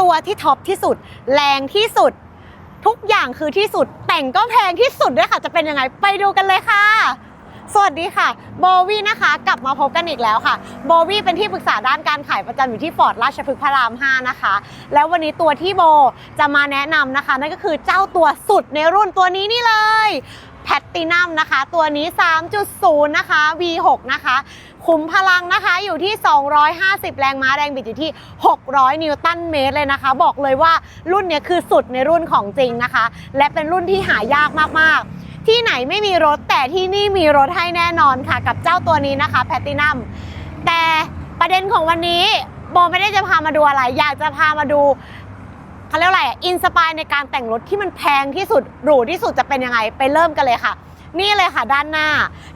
ตัวที่ท็อปที่สุด แรงที่สุด ทุกอย่างคือที่สุด แต่งก็แพงที่สุดด้วยค่ะ จะเป็นยังไงไปดูกันเลยค่ะ สวัสดีค่ะ โบวี่นะคะ กลับมาพบกันอีกแล้วค่ะ โบวี่เป็นที่ปรึกษาด้านการขายประจำอยู่ที่ฟอร์ดราชพฤกษ์พระราม 5 นะคะ แล้ววันนี้ตัวที่โบจะมาแนะนำนะคะ นั่นก็คือเจ้าตัวสุดในรุ่นตัวนี้นี่เลยแพตตินัมนะคะ ตัวนี้ 3.0 นะคะ V6 นะคะ คุมพลังนะคะอยู่ที่ 250 แรงม้าแรงบิดอยู่ที่ 600 นิวตันเมตรเลยนะคะ บอกเลยว่ารุ่นนี้คือสุดในรุ่นของจริงนะคะ และเป็นรุ่นที่หายากมากๆที่ไหนไม่มีรถแต่ที่นี่มีรถให้แน่นอนค่ะ กับเจ้าตัวนี้นะคะแพตตินัมแต่ประเด็นของวันนี้โบไม่ได้จะพามาดูอะไร อยากจะพามาดูเขาเรียกอะไรอินสปายในการแต่งรถที่มันแพงที่สุดหรูที่สุดจะเป็นยังไง ไปเริ่มกันเลยค่ะ นี่เลยค่ะด้านหน้า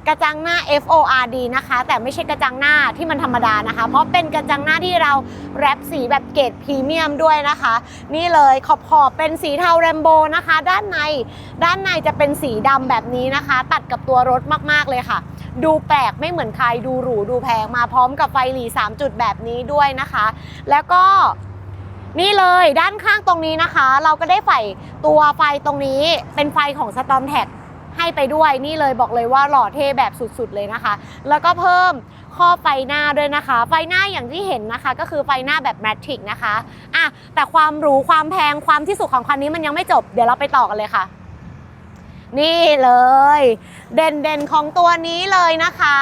กระจังหน้า FORD นะคะ แต่ไม่ใช่กระจังหน้าที่มันธรรมดานะคะ เพราะเป็นกระจังหน้าที่เราแรปสีแบบเกรดพรีเมียมด้วยนะคะ นี่เลยขอบขอบเป็นสีเทาแรมโบนะคะ ด้านในด้านในจะเป็นสีดำแบบนี้นะคะ ตัดกับตัวรถมากๆเลยค่ะ ดูแปลกไม่เหมือนใครดูหรูดูแพงมาพร้อมกับไฟหลี 3 จุดแบบนี้ด้วยนะคะ แล้วก็นี่เลยด้านข้างตรงนี้นะคะ เราก็ได้ไฟตัวไฟตรงนี้เป็นไฟของ Storm t a g ให้ไปด้วยนี่เลยบอกเลยว่าหล่อเท่แบบสุดๆเลยนะคะ แล้วก็เพิ่มข้อไฟหน้าด้วยนะคะ ไฟหน้าอย่างที่เห็นนะคะ ก็คือไฟหน้าแบบแมทริกนะคะอะแต่ความหรูความแพงความที่สุดของคันนี้มันยังไม่จบ เดี๋ยวเราไปต่อกันเลยค่ะ นี่เลย เด่นเด่นๆของตัวนี้เลยนะคะ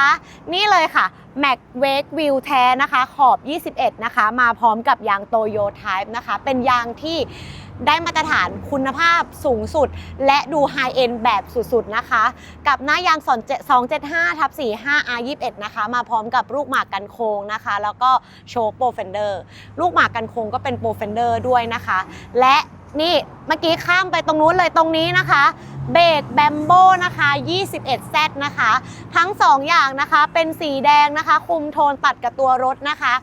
นี่เลยค่ะ Mac Wake Wheel แท้นะคะ ขอบ 21 นะคะ มาพร้อมกับยางโตโย Type นะคะ เป็นยางที่ ได้มาตรฐานคุณภาพสูงสุด และดูไฮเอ็นแบบสุดๆนะคะ กับหน้ายาง275ทับ45 R21 นะคะ มาพร้อมกับลูกหมากกันโค้งนะคะ แล้วก็โชว์โปรเฟนเดอร์ลูกหมากกันโค้งก็เป็นโปรเฟนเดอร์ด้วยนะคะ และนี่เมื่อกี้ข้ามไปตรงนู้นเลยตรงนี้นะคะ เบรกแบมโบนะคะ 21Z นะคะ ทั้ง 2 อย่างนะคะเป็นสีแดงนะคะ คุมโทนตัดกับตัวรถนะคะ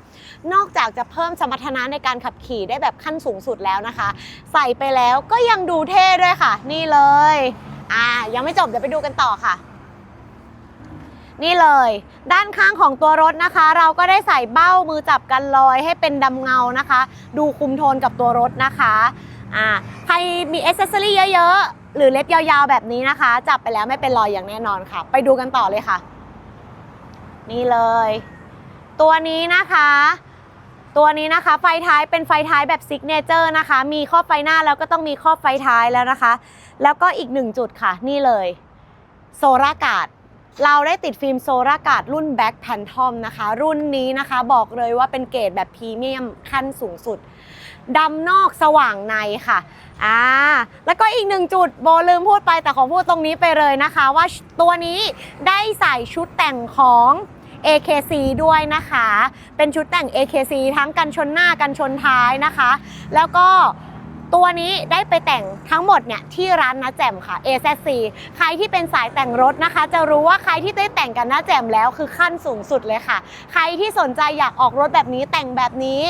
นอกจากจะเพิ่มสมรรถนะในการขับขี่ได้แบบขั้นสูงสุดแล้วนะคะ ใส่ไปแล้วก็ยังดูเท่ด้วยค่ะ นี่เลย อ่า ยังไม่จบเดี๋ยวไปดูกันต่อค่ะนี่เลย ด้านข้างของตัวรถนะคะ เราก็ได้ใส่เบ้ามือจับกันลอยให้เป็นดำเงานะคะ ดูคุมโทนกับตัวรถนะคะ อ่าใครมีอ c เซสซอรี่เยอะๆ หรือเล็บยาวๆแบบนี้นะคะ จับไปแล้วไม่เป็นรอยอย่างแน่นอนค่ะ ไปดูกันต่อเลยค่ะ นี่เลย ตัวนี้นะคะ ตัวนี้นะคะไฟท้ายเป็นไฟท้ายแบบซิกเนเจอร์นะคะ มีครอบไฟหน้าแล้วก็ต้องมีครอบไฟท้ายแล้วนะคะ แล้วก็อีกหนึ่งจุดค่ะ นี่เลย โซลาร์การ์ด เราได้ติดฟิล์มโซลาร์กาดรุ่น Back Phantom นะคะ รุ่นนี้นะคะบอกเลยว่าเป็นเกรดแบบพรีเมียมขั้นสูงสุดดำนอกสว่างในค่ะอ่าแล้วก็อีกหนึ่งจุดโบลืมพูดไปแต่ขอพูดตรงนี้ไปเลยนะคะ ว่าตัวนี้ได้ใส่ชุดแต่งของ AKC ด้วยนะคะ เป็นชุดแต่ง AKC ทั้งกันชนหน้ากันชนท้ายนะคะ แล้วก็ ตัวนี้ได้ไปแต่งทั้งหมดเนี่ยที่ร้านนะแจ่มค่ะ AZC ใครที่เป็นสายแต่งรถนะคะ จะรู้ว่าใครที่ได้แต่งกันนะแจ่มแล้วคือขั้นสูงสุดเลยค่ะ ใครที่สนใจอยากออกรถแบบนี้แต่งแบบนี้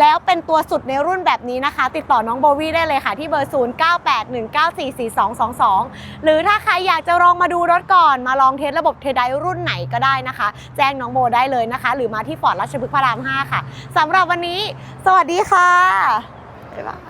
แล้วเป็นตัวสุดในรุ่นแบบนี้นะคะ ติดต่อน้องโบวี่ได้เลยค่ะ ที่เบอร์ 0981944222 หรือถ้าใครอยากจะลองมาดูรถก่อน มาลองเทสระบบเทไดรุ่นไหนก็ได้นะคะ แจ้งน้องโบได้เลยนะคะ หรือมาที่ฟอร์ดราชพฤกษ์พระราม 5 ค่ะสำหรับวันนี้ สวัสดีค่ะบ๊ายบาย